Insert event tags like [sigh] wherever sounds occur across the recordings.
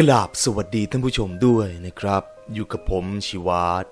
กราบสวัสดีท่านผู้ชมด้วยนะครับ อยู่กับผมชิวาต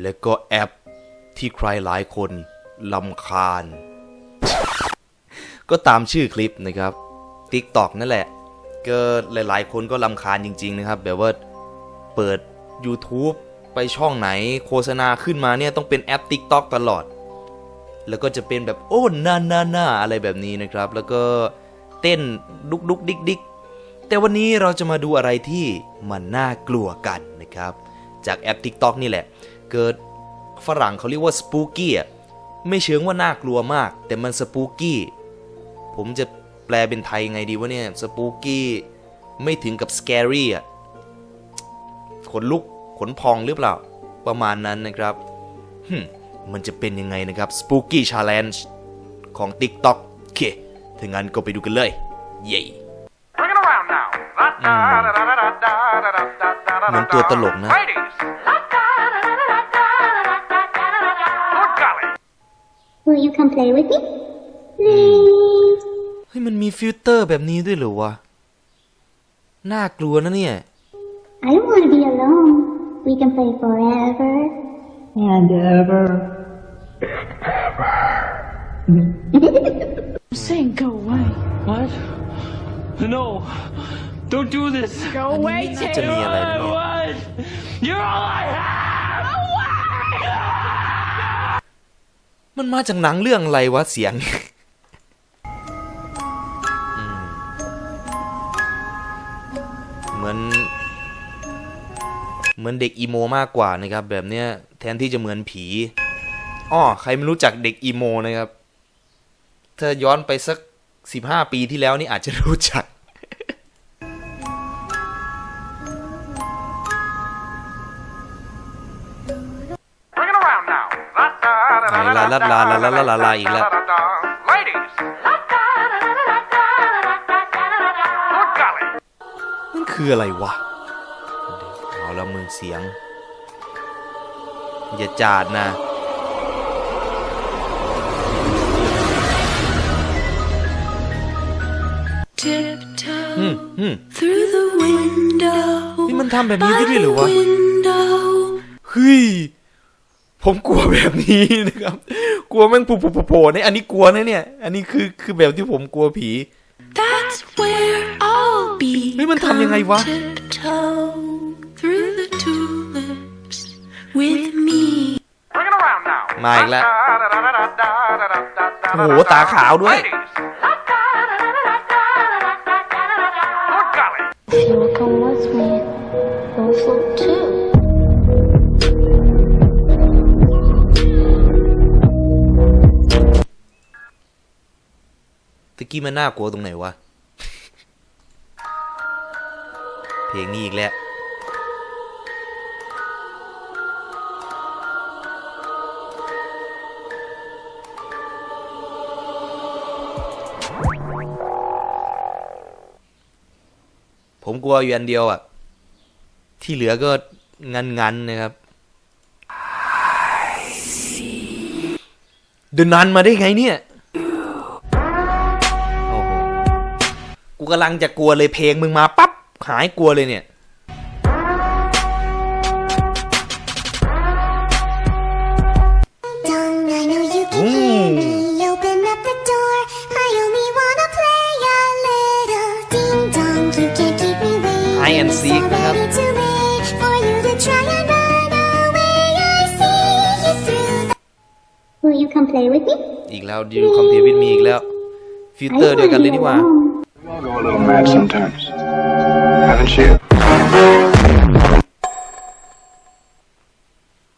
และก็แอปที่ใครหลายคนลำคาญ ก็ตามชื่อคลิปนะครับ TikTok นั่นแหละ ก็หลายๆ คนก็ลำคาญจริง ๆ นะครับ แบบว่าเปิด YouTube ไปช่องไหนโฆษณาขึ้นมาเนี่ยต้องเป็นแอป TikTok ตลอด แล้วก็จะเป็นแบบโอ้นานานาอะไรแบบนี้นะครับ แล้วก็เต้นดุกดุกดิกดิก แต่วันนี้เราจะมาดูอะไรที่มันน่ากลัวกันนะครับ จากแอป TikTok นี่แหละ เกิดฝรั่งเขาเรียกว่าสปูกี้อะไม่เชิงว่าน่ากลัวมาก แต่มันสปูกี้ผมจะแปลเป็นไทยไงดีวะเนี่ยสปูกี้ไม่ถึงกับสแกรี่อะขนลุกขนพองหรือเปล่า ประมาณนั้นนะครับมมันจะเป็นยังไงนะครับ Spooky Challenge ของ TikTok โอเคถ้างั้นก็ไปดูกันเลย เย้ มือนตัวตลกนะ Ladies. Good golly. Will you come play with me? Please. เฮ้ยมันมีฟิลเตอร์แบบนี้ด้วยเหรอวะ น่ากลัวนะเนี่ย I don't want to be alone. We can play forever. and ever. saying go away. What? No. Don't do this. Go away, น่าจะมีอะไรนะเนี่ย What? You're all I have. มันมาจากหนังเรื่องอะไรวะเสียงอืมเหมือน เหมือนเด็กอีโมมากกว่านะครับ แบบเนี้ยแทนที่จะเหมือนผีอ้อใครไม่รู้จักเด็กอีโมนะครับถ้าย้อนไปสักสิบห้าปีที่แล้วนี่อาจจะรู้จัก ลาลาลาลาลาลาลา la มันคืออะไรวะเอาละมึงเสียง อย่าจาดนะอืมอืมนี่มันทำแบบนี้ได้ด้วยหรือวะเฮ้ยผมกลัวแบบนี้นะครับ กลัวแม่งผุผุโผล่เนี่ยอันนี้กลัวนะเนี่ย อันนี้คือคือแบบที่ผมกลัวผีเฮ้ยมันทำยังไงวะมาอีกแล้วโอ้หตาขาวด้วย If you will. กี้มันน่ากลัวตรงไหนวะ เพลงนี้อีกแล้วผมกลัวอยู่อันเดียวอะ ที่เหลือก็งันๆนะครับ เดินนานมาได้ไงเนี่ย กูกำลังจะกลัวเลยเพลงมึงมาปั๊บหายกลัวเลยเนี่ยไอแอนซีกับอีกแล้วดิวคอมเพลย์วิดมีอีกแล้ว ฟิลเตอร์เดียวกันเลยนี่ว่า We all go a little mad sometimes. Haven't you?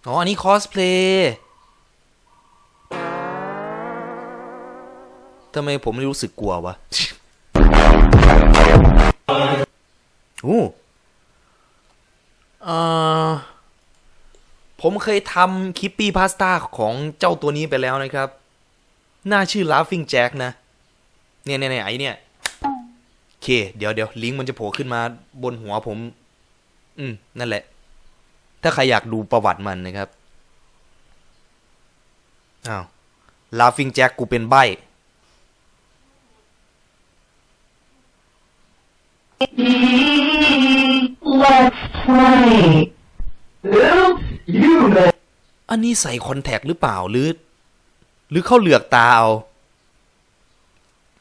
อ๋อ อันนี้คอสเพลย์ทำไมผมไม่รู้สึกกลัววะโอ้เออผมเคยทำคิปปี้พาสต้าของเจ้าตัวนี้ไปแล้วนะครับ หน่าชื่อ Laughing Jack นะ เนี่ยเนี่ยไอเนี่ย เค เดี๋ยวเดี๋ยวลิงก์มันจะโผล่ขึ้นมาบนหัวผม อืม นั่นแหละ ถ้าใครอยากดูประวัติมันนะครับ อ้าว Laughing Jack กูเป็นใบ Thank Wait. Oops, you bet. อันนี้ใส่คอนแทคหรือเปล่าหรือ หรือเข้าเหลือกตาเอา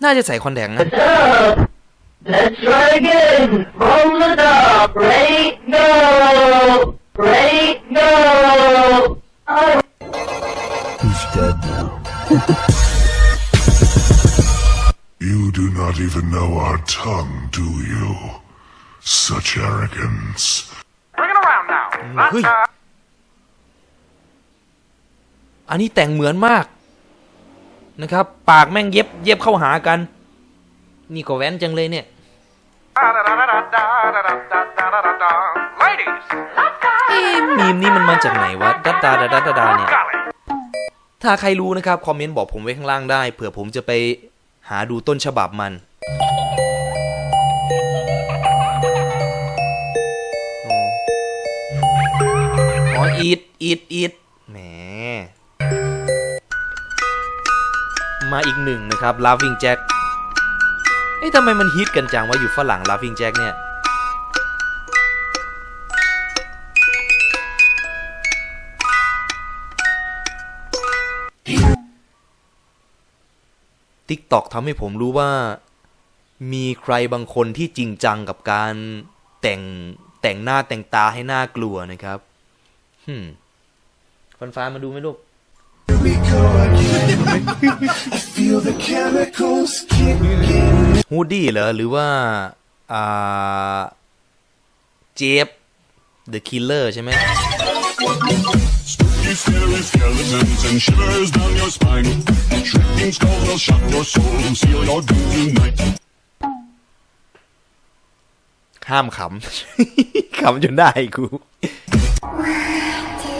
น่าจะใส่คอนแทคนะ Up. Let's try again. Roll it up. Ready, go. Ready, go. I He's dead now. You do not even know our tongue, do you? Such arrogance. Bring it around now. Not, Hui. uh, อันนี้แต่งเหมือนมาก นะครับ ปากแม่งเย็บ เย็บเข้าหากัน นี่ก็แว้นจังเลยเนี่ย มีมนี้มันมาจากไหนวะดัดดาดาดัดาเนี่ย ถ้าใครรู้นะครับ คอมเมนต์บอกผมไว้ข้างล่างได้ เผื่อผมจะไปหาดูต้นฉบับมันอ๋ออ๋ออีดอีดอีดแหม มาอีกหนึ่งนะครับ Laughing Jack เอ๊ะทำไมมันฮิตกันจังว่าอยู่ฝรั่ง Laughing Jack เนี่ย TikTok ทำให้ผมรู้ว่า มีใครบางคนที่จริงจังกับการแต่งแต่งหน้าแต่งตาให้หน้ากลัวนะครับฮึมฟันฟ้ามาดูไหมลูกฮูดดี้เหรอ หรือว่า อ่า เจฟ The Killer ใช่ไหม skeletons and shivers down your spine. Shrieking skulls will shock your soul, seal your doom tonight. ห้ามขำ ขำจนได้กู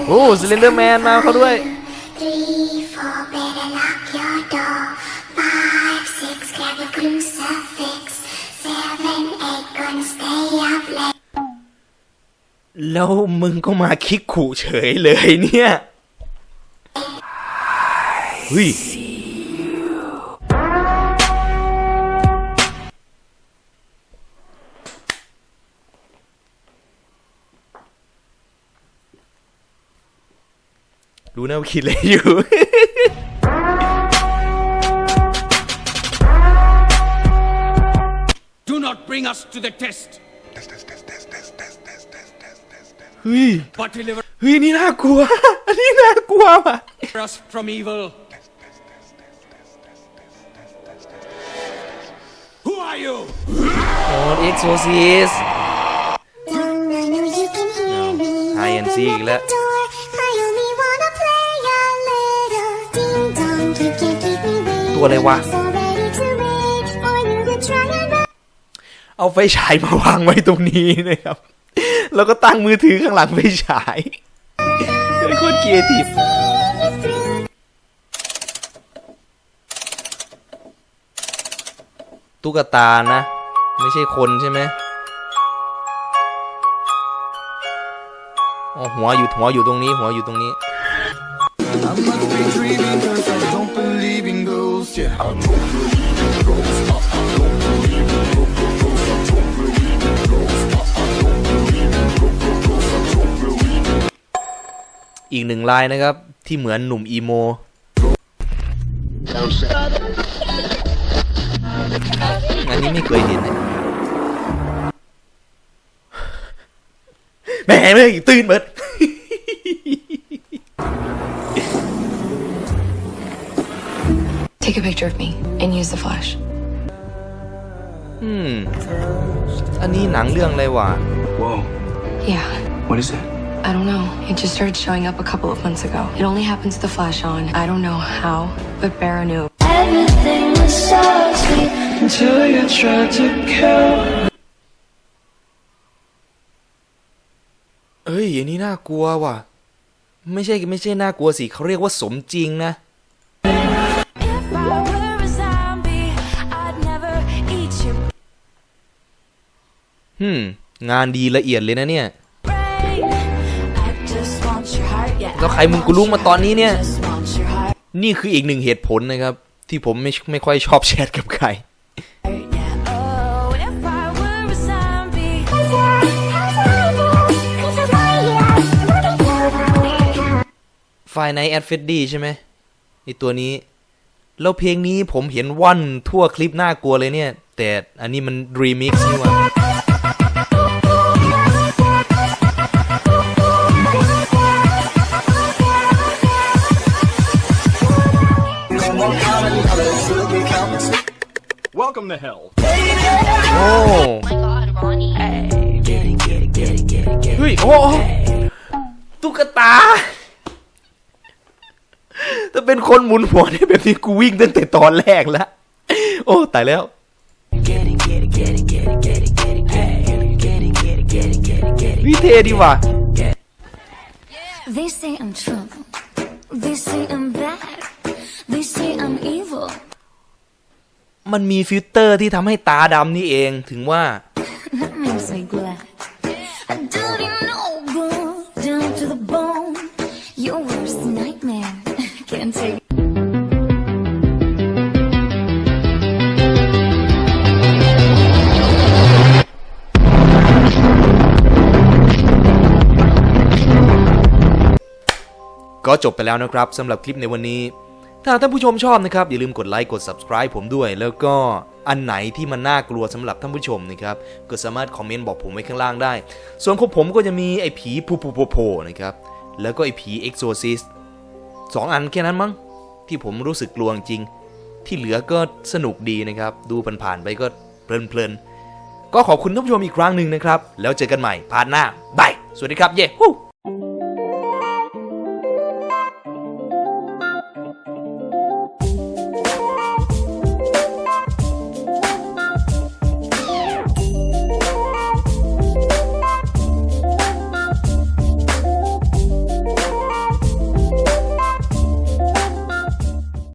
โอ้สเลนเดอร์แมนมาเขาด้วย Three, four, better lock your door. Five, six, grab a crucifix. Seven, eight, gonna stay up late. แล้วมึงก็มาคิกขู่เฉยเลยเนี่ย เฮ้ยรู้นะว่าคิดอะไรอยู่ Do not bring us to the test, เฮ้ย but deliver เฮ้ยนี่น่ากลัว อันนี้น่ากลัวว่ะ us from evil. Me? High and seek Open that. the door. I only wanna play a little ding dong. You can't keep me waiting. ตัวอะไรวะ So ready to rage for you to try and run. เอาไฟฉายมาวางไว้ตรงนี้นะครับ แล้วก็ตั้งมือถือข้างหลังไฟฉายเป็นโคตรเกียร์ที ตุ๊กตานะ ไม่ใช่คนใช่ไหมอ๋อหัวอยู่หัวอยู่ตรงนี้ หัวอยู่ตรงนี้ อีกหนึ่งลายนะครับ ที่เหมือนหนุ่มอีโม [laughs] อันนี้ไม่เคยเห็นนะแหม่ไม่ตื่นเบิด Take a picture of me and use the flash. อืม อันนี้หนังเรื่องอะไรวะ Whoa. Yeah, What is it? I don't know. It just started showing up a couple of months ago. It only happens with the flash on. I don't know how, but Barra knew. Everything was so sweet. Until you tried to kill. เอ้ยอันนี้น่ากลัวว่ะ ไม่ใช่ไม่ใช่น่ากลัวสิเขาเรียกว่าสมจริงนะ If I were a zombie, I'd never eat your หืม งานดีละเอียดเลยนะเนี่ย brain. I just want your heart, yeah. แล้วใครมึงกูรู้มาตอนนี้เนี่ย Just want your heart, นี่คืออีกหนึ่งเหตุผลนะครับ ที่ผมไม่ไม่ค่อยชอบแชทกับใครไฟในแอดเฟดดี้ใช่ไหมไอตัวนี้ แล้วเพลงนี้ผมเห็นว่อนทั่วคลิปน่ากลัวเลยเนี่ย แต่อันนี้มันรีมิกซ์นี่ว่า Welcome to hell. โอ้เฮ้ย โอ้โอ้ตุ๊กตา ถ้าเป็นคนหมุนหัวได้แบบนี้กูวิ่งตั้งแต่ตอนแรกแล้ว โอ้ ตายแล้ว วิเทดีว่ะ They say I'm trouble. They say I'm bad. They say I'm evil. มันมีฟิลเตอร์ที่ทำให้ตาดำนี่เองถึงว่า That makes me glad. I dirty no good down to the bone. Your worst nightmare. Can't take. ก็จบไปแล้วนะครับสำหรับคลิปในวันนี้ ถ้าท่านผู้ชมชอบนะครับอย่าลืมกดไลค์กด subscribe ผมด้วย แล้วก็อันไหนที่มันน่ากลัวสำหรับท่านผู้ชมนะครับก็สามารถคอมเมนต์บอกผมไว้ข้างล่างได้ ส่วนของผมก็จะมีไอ้ผีพูพูโพโพนะครับแล้วก็ไอ้ผี Exorcist สองอันแค่นั้นมั้งที่ผมรู้สึกกลัวจริง ที่เหลือก็สนุกดีนะครับ ดูผ่านๆไปก็เพลินๆก็ขอบคุณท่านผู้ชมอีกครั้งหนึ่งนะครับ แล้วเจอกันใหม่พาร์ทหน้าบายสวัสดีครับ เย้ฮู้